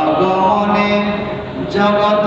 আগমনে জগৎ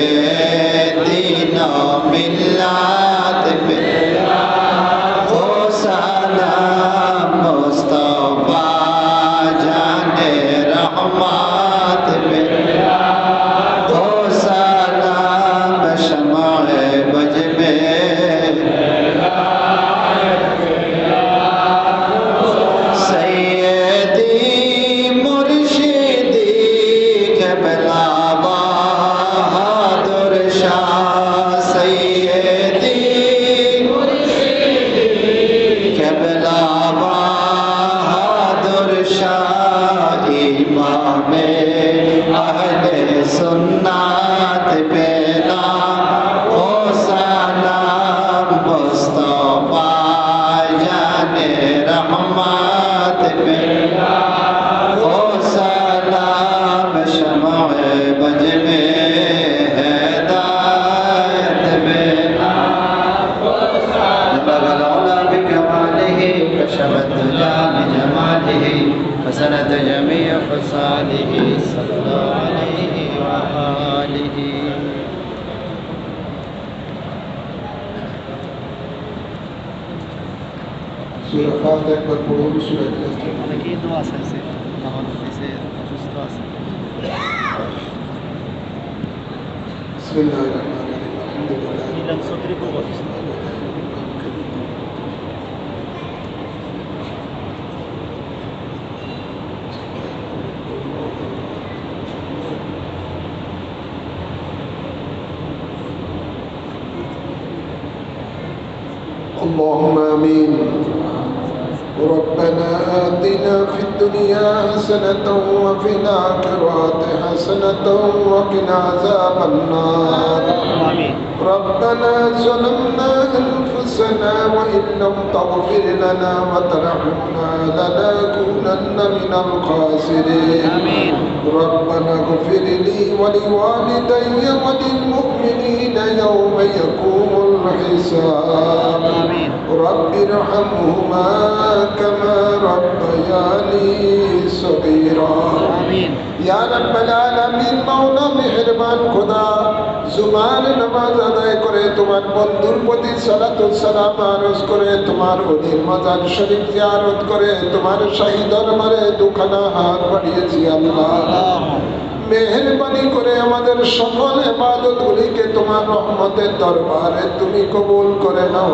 يهدينا بالله وأعلى بجماله حسنة جميع خصاله صلى عليه وآله. سورة فاتح والقرون سورة الأسلام أنا دعا سلسل في سيد بسم الله الرحمن الرحيم الحمد لله آتنا في الدنيا حسنة وفي الآخرة حسنة وقنا عذاب النار. ربنا ظلمنا أنفسنا وإن لم تغفر لنا وترحمنا لنكونن من الخاسرين. ربنا اغفر لي ولوالدي وللمؤمنين يوم يقوم الحساب آمين. رب ارحمهما كما ربياني صغيرا আমিন ইয়া রাব্বাল আলামিন মাওলা মেহেরবান খোদা জুমার নামাজ আদায় করে তোমার বন্ধুর প্রতি সালাতু সালাম আরজ করে তোমার অধীর মাজার শরীফ জিয়ারত করে তোমার শাহী দরবারে দুখানা হাত বাড়িয়েছি আল্লাহ মেহরবানি করে আমাদের সকল ইবাদত গুলিকে তোমার রহমতের দরবারে তুমি কবুল করে নাও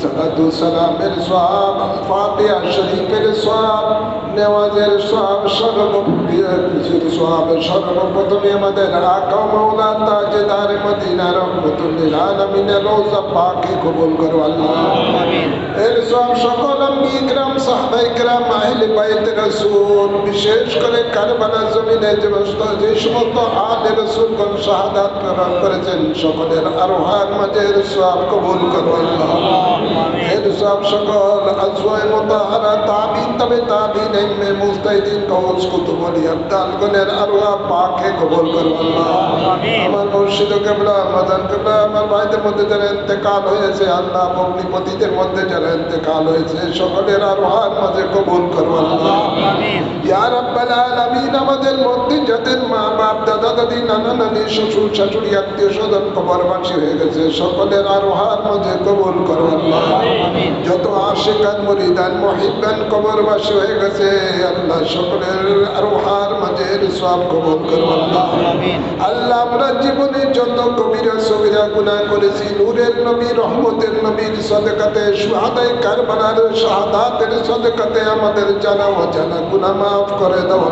সালাতু সালামের সওয়াব ফাতিহা শরীফের সওয়াব নেওয়াজের সওয়াব সর্বপ্রিয় সওয়াব সর্বপ্রথমে আমাদের আকা মাওলা তাজদার মদিনা রহমতুল্লিল আলামিনের রওজা পাকে কবুল করো আল্লাহ। আমিন। এর সব সকল আম্বিকরাম সাহাবাইকরাম আহলে বাইত রাসূল বিশেষ করে কারবালা জমিনে যে সমস্ত যে সমস্ত আহলে রাসূলগণ শাহাদাত প্রদান করেছেন সকলের আরোহার মাঝে সব কবুল করো এর সব সকল আজওয়ায়ে মুতাহারা তাবিন তবে তাবিন ইলমে মুস্তাহিদিন কওজ কুতুব আলী আরোহা পাকে কবুল করো আমার মুর্শিদ কেবলা মাদান কেবলা আমার ভাইদের মধ্যে যারা হয়েছে আল্লাহ ভগ্নিপতিদের মধ্যে যারা হয়েছে সকলের আরোহার মাঝে কবুল করো আল্লাহ আমিন। ইয়া রাব্বাল আলামিন আমাদের মধ্যে যাদের মা বাপ দাদা দাদি নানা নানি শ্বশুর শাশুড়ি আত্মীয় স্বজন কবরবাসী হয়ে গেছে। সকলের আরোহার মাঝে কবুল করো আল্লাহ। আমিন যত আশিকান মরিদান মহিবান কবরবাসী হয়ে গেছে আল্লাহ সকলের আরোহার মাঝে সব কবুল করো আল্লাহ। আল্লাহ আমরা জীবনে যত কবিরা সবিরা গুনাহ করেছি নূরের নবী রহমতের নবীর সদকাতে সুহাদাই কারবালার শাহাদাতের সদকাতে আমাদের জানা অজানা গুনাহ মাফ করে দাও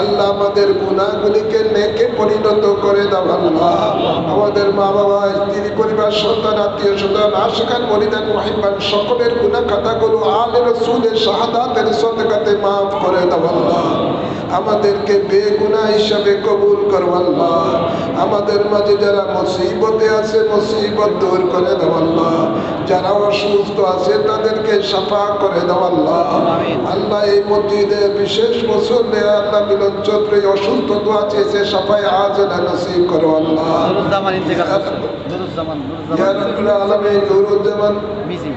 আল্লাহ আমাদের গুনাহগুলিকে নেকে পরিণত করে দাও আল্লাহ। আমাদের মা বাবা স্ত্রী, পরিবার, সন্তান, আত্মীয় স্বজন আশিকান মরিদান মহিমান, সকলের গুনাহ খাতাগুলো আলে রসুলের শাহাদাতের সদকাতে মাফ করে দাও আল্লাহ। আমাদেরকে বেগুনা হিসাবে কবুল করো আল্লাহ। আমাদের মাঝে যারা মুসিবতে আছে, মুসিবত দূর করে দাও আল্লাহ। যারা অসুস্থ আছে, তাদেরকে সাফা করে দাও আল্লাহ। আল্লাহ এই মসজিদে বিশেষ মুসল্লে আল্লাহ চৌধুরী অসুস্থ দোয়া চেয়েছে সাফাই আজ নসিব করো আল্লাহ। ইয়া নুরুজ্জামান রাব্বুল আলামিন নুরুজ্জামান। মিজি।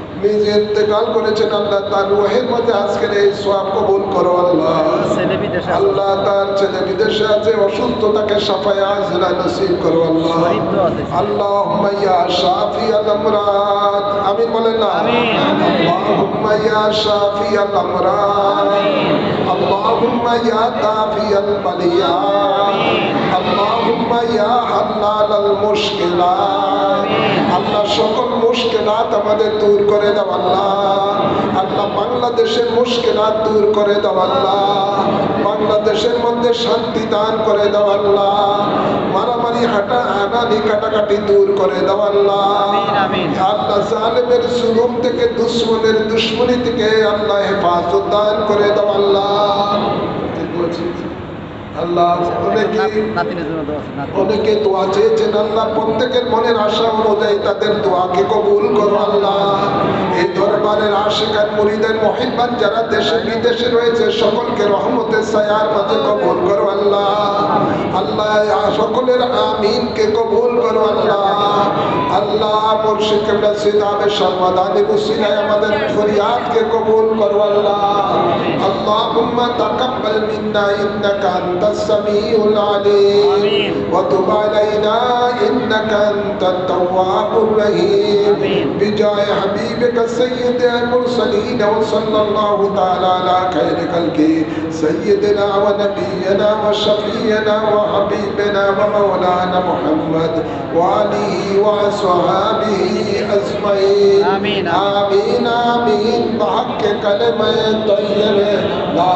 ইন্তেকাল করেছেন আল্লাহ তার রোহের মধ্যে আজকের এই সওয়াব কবুল করো আল্লাহ ছেলে বিদেশ বিদেশে আছে। আল্লাহ তার ছেলে বিদেশে আছে অসুস্থ তাকে সাফায় আজরা নসিব করো আল্লাহ। শরীফ দোয়া দিয়েছে। আল্লাহুম্মা ইয়া শাফি আল আমরাদ আমিন বলেন না? আমিন। আল্লাহুম্মা ইয়া শাফি আল আমরাদ আল্লাহুম্মা ইয়া কাফি আল বালিয়াত। আল্লাহুম্মা ইয়া মুশকিলাত আমাদের দূর করে দাও আল্লাহ আল্লাহ বাংলাদেশের মুশকিলাত দূর করে দাও আল্লাহ বাংলাদেশের মধ্যে শান্তি দান করে দাও আল্লাহ মারামারি হাঁটা হানানি কাটাকাটি দূর করে দাও আল্লাহ আমিন, আমিন। আল্লাহ জালেমের জুলুম থেকে দুশ্মনের দুশ্মনী থেকে আল্লাহ হেফাজত দান করে দাও আল্লাহ? আল্লাহ অনেকে দোয়া চেয়েছেন আল্লাহ প্রত্যেকের মনের আশা অনুযায়ী তাদের দোয়াকে কবুল করো আল্লাহ। এই দরবারের আশেখান মুরিদের মহিবান যারা দেশে বিদেশে রয়েছে সকলকে রহমতের সায়ার মাঝে কবুল করো আল্লাহ। আল্লাহ সকলের আমিনকে কবুল করো আল্লাহ। আল্লাহ মুর্শিদ কেবলা সিদামে সর্বদানি মুসিলায় আমাদের ফরিয়াদকে কবুল করো আল্লাহ। আল্লাহুম্মা তাকাব্বাল মিন্না ইন্নাকা আনতাস السميع العليم. وتب علينا إنك أنت التواب الرحيم. بجاه حبيبك سيد المرسلين وصلى الله تعالى على خير خلقه. سيدنا ونبينا وشفينا وحبيبنا ومولانا محمد وآله وصحابه أجمعين. آمين. آمين آمين. بحق كلمة طيبة. لا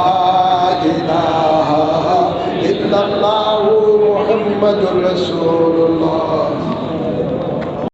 إله الله محمد رسول الله.